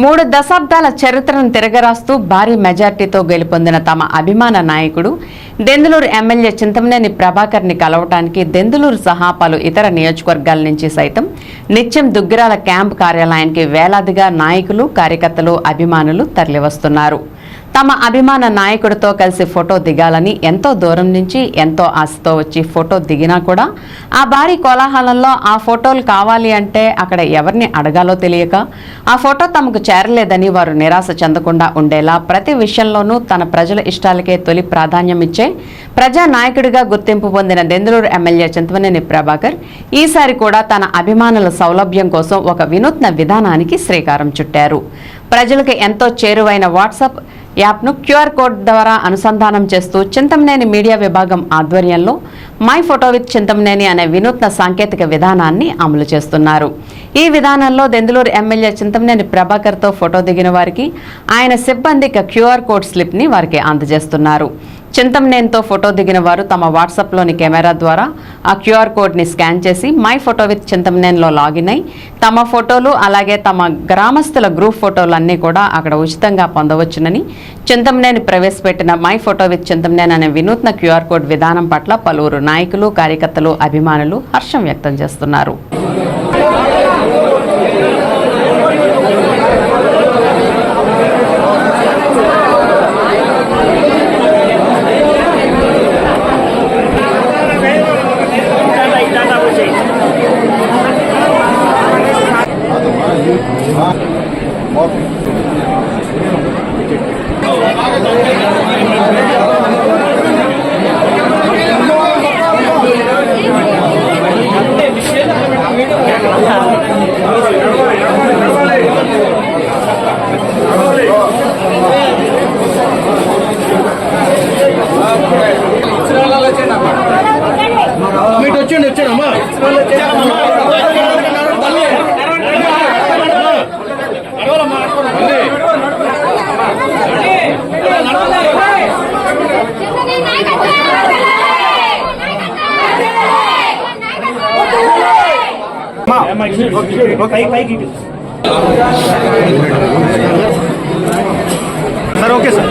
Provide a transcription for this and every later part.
మూడు దశాబ్దాల చరిత్రను తిరగరాస్తూ భారీ మెజార్టీతో గెలుపొందిన తమ అభిమాన నాయకుడు దెందులూరు ఎమ్మెల్యే చింతమనేని ప్రభాకర్ని కలవటానికి దెందులూరు సహా పలు ఇతర నియోజకవర్గాల నుంచి సైతం నిత్యం దుగ్గిరాల క్యాంప్ కార్యాలయానికి వేలాదిగా నాయకులు కార్యకర్తలు అభిమానులు తరలివస్తున్నారు. తమ అభిమాన నాయకుడితో కలిసి ఫోటో దిగాలని ఎంతో దూరం నుంచి ఎంతో ఆశతో వచ్చి ఫోటో దిగినా కూడా ఆ భారీ కోలాహలంలో ఆ ఫోటోలు కావాలి అంటే అక్కడ ఎవరిని అడగాలో తెలియక ఆ ఫోటో తమకు చేరలేదని వారు నిరాశ చెందకుండా ఉండేలా ప్రతి విషయంలోనూ తన ప్రజల ఇష్టాలకే తొలి ప్రాధాన్యం ఇచ్చే ప్రజా నాయకుడిగా గుర్తింపు పొందిన దెందులూరు ఎమ్మెల్యే చింతమనేని ప్రభాకర్ ఈసారి కూడా తన అభిమానుల సౌలభ్యం కోసం ఒక వినూత్న విధానానికి శ్రీకారం చుట్టారు. ప్రజలకు ఎంతో చేరువైన వాట్సాప్ యాప్ను క్యూఆర్ కోడ్ ద్వారా అనుసంధానం చేస్తూ చింతమనేని మీడియా విభాగం ఆధ్వర్యంలో మై ఫోటో విత్ చింతమనేని అనే వినూత్న సాంకేతిక విధానాన్ని అమలు చేస్తున్నారు. ఈ విధానంలో దెందులూరు ఎమ్మెల్యే చింతమనేని ప్రభాకర్తో ఫోటో దిగిన వారికి ఆయన సిబ్బంది క్యూఆర్ కోడ్ స్లిప్ని వారికి అందజేస్తున్నారు. చింతమనేనితో ఫోటో దిగిన వారు తమ వాట్సాప్లోని కెమెరా ద్వారా ఆ క్యూఆర్ కోడ్ని స్కాన్ చేసి మై ఫోటో విత్ చింతమనేనిలో లాగిన్ అయి తమ ఫోటోలు అలాగే తమ గ్రామస్తుల గ్రూప్ ఫోటోలు అన్నీ కూడా అక్కడ ఉచితంగా పొందవచ్చునని చింతమనేని ప్రవేశపెట్టిన మై ఫోటో విత్ చింతమనేని అనే వినూత్న క్యూఆర్ కోడ్ విధానం పట్ల పలువురు నాయకులు కార్యకర్తలు అభిమానులు హర్షం వ్యక్తం చేస్తున్నారు. వచ్చండి వచ్చాడమ్మా sir okay sir.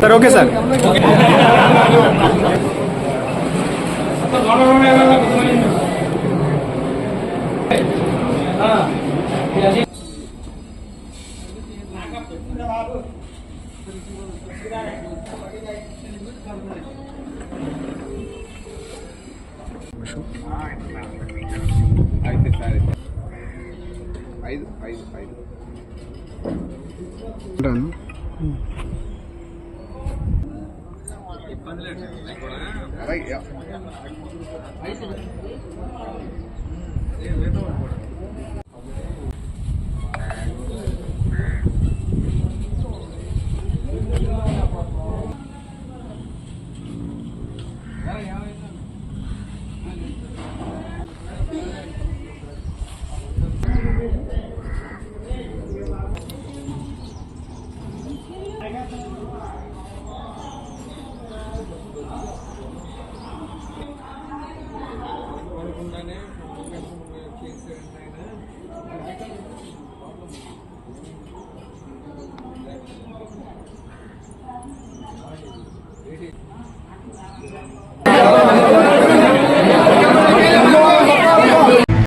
Sir okay sir Thank you. అయితే సరే. ఐదు ఐదు ఐదు. ఇబ్బంది లేదు రాకుండానే చేసేయండి ఆయన ప్రాబ్లం